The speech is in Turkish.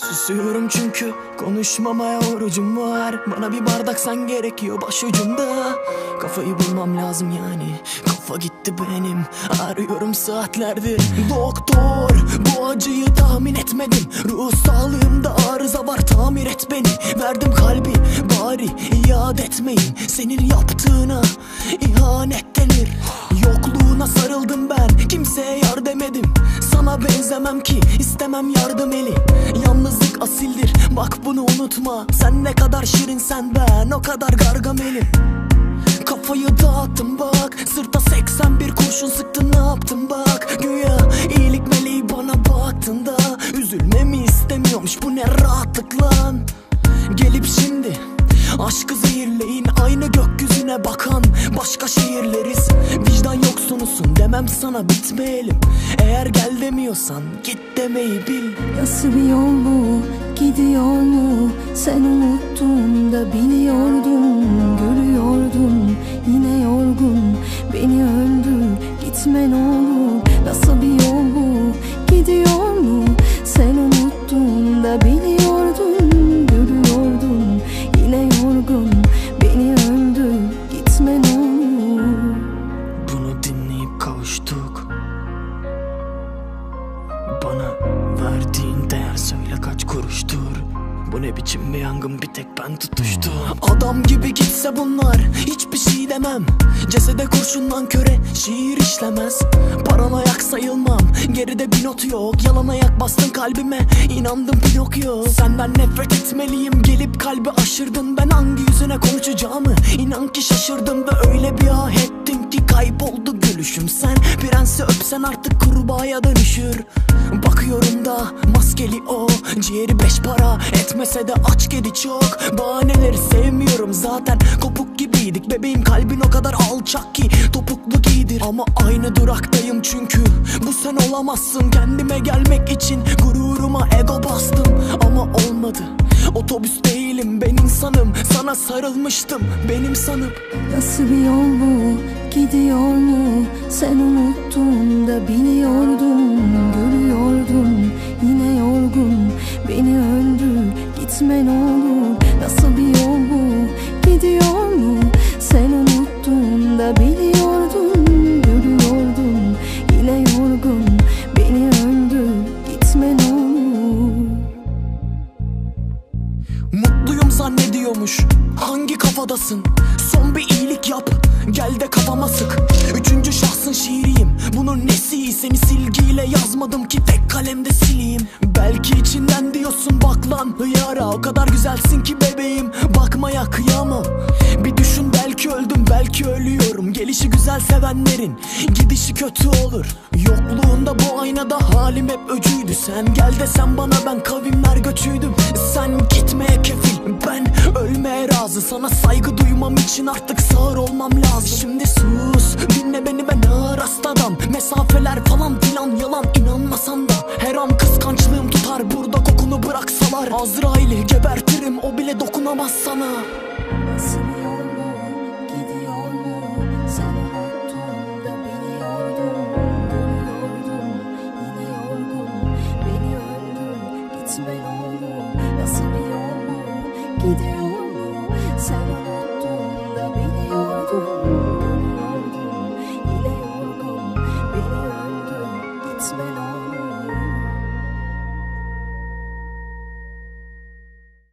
Susuyorum çünkü konuşmamaya orucum var. Bana bir bardak sen gerekiyor başucumda. Kafayı bulmam lazım yani. Kafa gitti benim. Arıyorum saatlerdir. Doktor bu acıyı tahmin etmedim. Ruh sağlığımda arıza var tamir et beni. Verdim kalbi bari iade etmeyin. Senin yaptığına ihanet denir. Yokluğuna sarıldım ben kimseye yar demedim Sana benzemem ki istemem yardım eli. Yalnızlık asildir bak bunu unutma. Sen ne kadar şirinsen ben o kadar gargamelim Kafayı dağıttım bak Sırta 81 kurşun sıktın ne yaptın bak? Güya iyilik meleği bana baktığında Üzülmemi istemiyormuş bu ne rahatlık lan? Gelip şimdi Aşkı zehirleyin aynı gökyüzüne bakan Başka şehirleriz Vicdan demem sana bitmeyelim. Eğer gel demiyorsan git demeyi bil. Nasıl bir yol bu? Gidiyor mu? Sen unuttun da biliyordum Görüyordum. Yine yorgun Beni öldür. Gitme ne olur kavuştuk Bana verdiğin değer söyle kaç kuruştur. Bu ne biçim bir yangın? Bir tek ben tutuştum. Adam gibi gitse bunlar hiçbir şey demem. Cesede kurşundan köre şiir işlemez. Paranoyak sayılmam geride bir not yok. Yalan ayak bastın kalbime inandım Pinokyo. Senden nefret etmeliyim gelip kalbi aşırdın. Ben hangi yüzüne konuşacağımı inan ki şaşırdım. Ve öyle bir ah ettin ki kayboldu gülüşüm. Sen prensi öpsen artık kurbağaya dönüşür. Bakıyorum da maskeli o Ciğeri beş para. Etmese de aç kedi çok. Bahaneleri sevmiyorum zaten. Kopuk gibiydik. Bebeğim kalbin o kadar alçak ki topuklu giydir Ama aynı duraktayım çünkü bu sen olamazsın. Kendime gelmek için gururuma ego bastım. Ama olmadı. Otobüs değilim. Ben insanım. Sana sarılmıştım. Benim sanıp Nasıl bir yol bu? Gidiyor mu Sen unuttun da biliyordum Görüyordum yine yorgun Beni öldür gitme ne olur. Nasıl bir yol bu? Gidiyor Mutluyum zannediyormuş Hangi kafadasın? Son bir iyilik yap. Gel de kafama sık. Üçüncü şahsın şiiriyim. Bunun nesi seni silgiyle yazmadım ki Tek kalemde sileyim. Belki içinden diyorsun bak lan hıyara O kadar güzelsin ki bebeğim. Bakmaya kıyamam. Bir düşün belki öldüm belki ölüyorum. Gelişi güzel sevenlerin Gidişi kötü olur. Yokluğunda bu aynada halim hep öcüydü. Sen gel desen bana ben kavimler göçüydüm Sana saygı duymam için artık sağır olmam lazım. Şimdi sus dinle beni ben ağır hasta adam Mesafeler falan filan yalan inanmasan da. Her an kıskançlığım tutar burada kokunu bıraksalar. Azrail'i gebertirim o bile dokunamaz sana. Yol bu gidiyor mu Sen unuttun da biliyordum Görüyordum yine yorgun Beni öldür gitme ne olur Nasıl bir bu? Gidiyor mu Sen unuttun da biliyordum Görüyordum yine yorgun Beni öldür